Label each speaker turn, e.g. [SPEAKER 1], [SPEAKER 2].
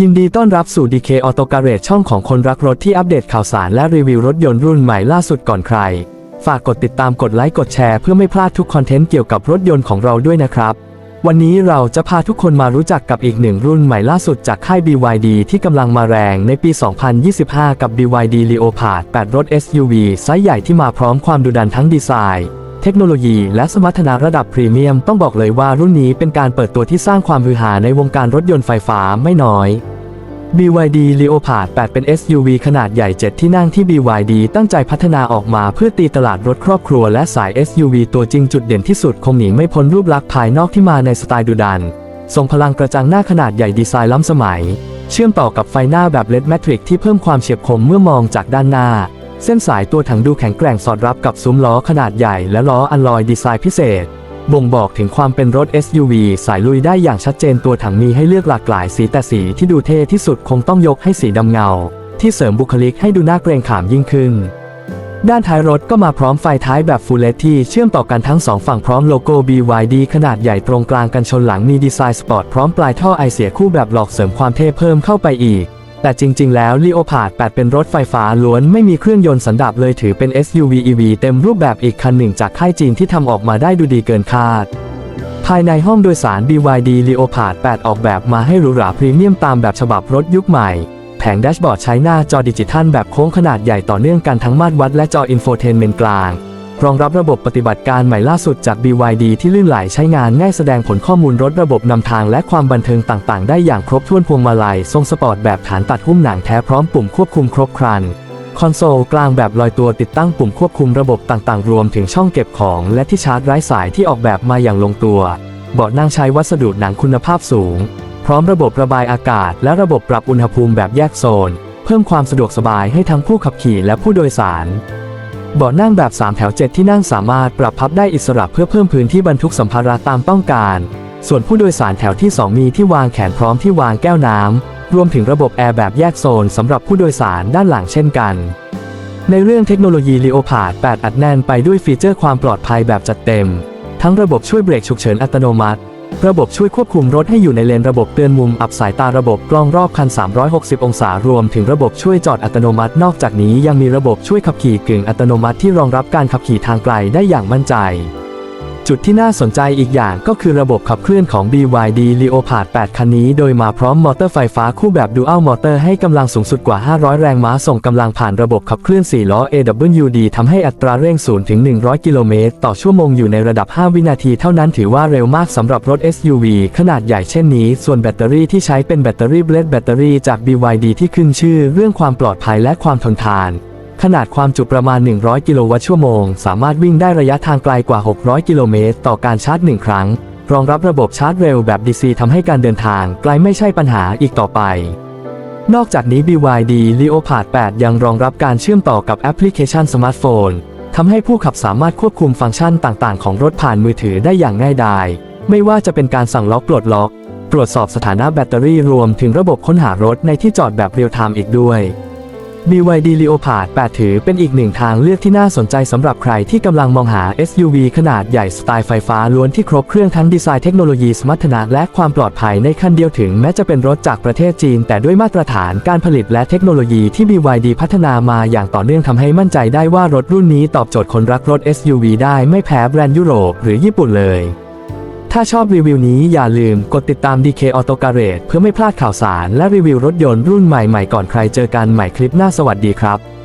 [SPEAKER 1] ยินดีต้อนรับสู่ DK Auto Garage ช่องของคนรักรถที่อัปเดตข่าวสารและรีวิวรถยนต์รุ่นใหม่ล่าสุดก่อนใคร ฝากกดติดตามกดไลค์กดแชร์เพื่อไม่พลาดทุกคอนเทนต์เกี่ยวกับรถยนต์ของเราด้วยนะครับ วันนี้เราจะพาทุกคนมารู้จักกับอีกหนึ่งรุ่นใหม่ล่าสุดจากค่าย BYD ที่กำลังมาแรงในปี 2025 กับ BYD Leopard 8 รถ SUV ไซส์ใหญ่ที่มาพร้อมความดุดันทั้งดีไซน์เทคโนโลยีและสมรรถนะระดับพรีเมียมต้องบอกเลยว่ารุ่นนี้เป็นการเปิดตัวที่สร้างความฮือฮาในวงการรถยนต์ไฟฟ้าไม่น้อย BYD Leopard 8 เป็น SUV ขนาดใหญ่ 7 ที่นั่งที่ BYD ตั้งใจพัฒนาออกมาเพื่อตีตลาดรถครอบครัวและสาย SUV ตัวจริงจุดเด่นที่สุดคงหนีไม่พ้นรูปลักษณ์ภายนอกที่มาในสไตล์ดุดันทรงพลังกระจังหน้าขนาดใหญ่ดีไซน์ล้ำสมัย เชื่อมต่อกับไฟหน้าแบบ LED Matrix ที่เพิ่มความเฉียบคมเมื่อมองจากด้านหน้า เส้นสายตัวถังดูแข็งแกร่งสอดรับกับซุ้มล้อขนาดใหญ่และล้ออัลลอยดีไซน์พิเศษ บ่งบอกถึงความเป็นรถ SUV สายลุยได้อย่างชัดเจนตัวถังมีให้เลือกหลากหลายสีแต่สีที่ดูเท่ที่สุดคงต้องยกให้สีดำเงา ที่เสริมบุคลิกให้ดูน่าเกรงขามยิ่งขึ้น ด้านท้ายรถก็มาพร้อมไฟท้ายแบบ Full LED ที่เชื่อมต่อกันทั้งสองฝั่งพร้อมโลโก้ BYD ขนาดใหญ่ตรงกลางกันชนหลังมีดีไซน์สปอร์ตพร้อมปลายท่อไอเสียคู่แบบหลอกเสริมความเท่เพิ่มเข้าไปอีก แต่จริง ๆ แล้ว Leopard 8 เป็นรถไฟฟ้าล้วนไม่มีเครื่องยนต์สันดาปเลยถือเป็น SUV EV เต็มรูปแบบอีกคันหนึ่งจากค่ายจีนที่ทำออกมาได้ดูดีเกินคาด ภายในห้องโดยสาร BYD Leopard 8 ออกแบบมาให้หรูหราพรีเมียมตามแบบฉบับรถยุคใหม่ แผงแดชบอร์ดใช้หน้าจอดิจิทัลแบบโค้งขนาดใหญ่ต่อเนื่องกันทั้งมาตรวัดและจออินโฟเทนเมนต์กลาง รองรับระบบปฏิบัติการใหม่ล่าสุดจาก BYD ที่ลื่นไหลใช้งานง่ายแสดงผลข้อมูลรถระบบนำทางและความบันเทิงต่างๆ ได้อย่างครบถ้วนพวงมาลัย ทรงสปอร์ตแบบฐานตัดหุ้มหนังแท้พร้อมปุ่มควบคุมครบครัน คอนโซลกลางแบบลอยตัวติดตั้งปุ่มควบคุมระบบต่างๆ รวมถึงช่องเก็บของและที่ชาร์จไร้สายที่ออกแบบมาอย่างลงตัว เบาะนั่งใช้วัสดุหนังคุณภาพสูง พร้อมระบบระบายอากาศ และระบบปรับอุณหภูมิแบบแยกโซน เพิ่มความสะดวกสบายให้ทั้งผู้ขับขี่และผู้โดยสาร เบาะนั่งแบบ 3 แถว 7 ที่นั่งสามารถปรับพับได้อิสระเพื่อเพิ่มพื้นที่บรรทุกสัมภาระตามต้องการ ส่วนผู้โดยสารแถวที่ 2 มีที่วางแขนพร้อมที่วางแก้วน้ำ รวมถึงระบบแอร์แบบแยกโซนสำหรับผู้โดยสารด้านหลังเช่นกัน ในเรื่องเทคโนโลยี Leopard 8 อัดแน่นไปด้วยฟีเจอร์ความปลอดภัยแบบจัดเต็ม ทั้งระบบช่วยเบรกฉุกเฉินอัตโนมัติ ระบบช่วยควบคุมรถให้อยู่ในเลนระบบเตือนมุมอับสายตาระบบกล้องรอบคัน 360 องศารวมถึงระบบช่วยจอดอัตโนมัติ นอกจากนี้ยังมีระบบช่วยขับขี่กึ่งอัตโนมัติที่รองรับการขับขี่ทางไกลได้อย่างมั่นใจ จุดที่น่าสนใจอีกอย่างก็คือระบบขับเคลื่อนของ BYD Leopard 8 คันนี้โดยมาพร้อมมอเตอร์ไฟฟ้าคู่แบบ Dual Motor ให้กำลังสูงสุดกว่า 500 แรงม้าส่งกำลังผ่านระบบขับเคลื่อน 4 ล้อ AWD ทำให้อัตราเร่ง0ถึง 100 กิโลเมตรต่อชั่วโมงอยู่ในระดับ 5 วินาทีเท่านั้นถือว่าเร็วมากสำหรับรถ SUV ขนาดใหญ่เช่นนี้ ส่วนแบตเตอรี่ที่ใช้เป็นแบตเตอรี่เบลดแบตเตอรี่จาก BYD ที่ขึ้นชื่อ เรื่องความปลอดภัยและความทนทาน ขนาดความจุประมาณ 100 กิโลวัตต์ชั่วโมง สามารถวิ่งได้ระยะทางไกลกว่า 600 กิโลเมตร ต่อการชาร์จ 1 ครั้ง รองรับระบบชาร์จเร็วแบบ DC ทำให้การเดินทางไกลไม่ใช่ปัญหาอีกต่อไป นอกจากนี้ BYD Leopard 8 ยังรองรับการเชื่อมต่อกับแอปพลิเคชันสมาร์ทโฟนทำให้ผู้ขับสามารถควบคุมฟังก์ชันต่างๆ ของรถผ่านมือถือได้อย่างง่ายดาย ไม่ว่าจะเป็นการสั่งล็อกปลดล็อก ตรวจสอบสถานะแบตเตอรี่รวมถึงระบบค้นหารถในที่จอดแบบเรียลไทม์อีกด้วย BYD Leopard 8 ถือเป็นอีกหนึ่งทางเลือกที่น่าสนใจสำหรับใครที่กำลังมองหา SUV ขนาดใหญ่สไตล์ไฟฟ้าล้วนที่ครบเครื่องทั้งดีไซน์เทคโนโลยีสมรรถนะและความปลอดภัยในคันเดียวถึงแม้จะเป็นรถจากประเทศจีน แต่ด้วยมาตรฐานการผลิตและเทคโนโลยีที่ BYD พัฒนามาอย่างต่อเนื่องทำให้มั่นใจได้ว่ารถรุ่นนี้ตอบโจทย์คนรักรถ SUV ได้ไม่แพ้แบรนด์ยุโรปหรือญี่ปุ่นเลย ถ้าชอบรีวิวนี้อย่าลืมกดติดตาม DK Auto Garage เพื่อไม่พลาดข่าวสารและรีวิวรถยนต์รุ่นใหม่ๆก่อนใครเจอกันใหม่คลิปหน้าสวัสดีครับ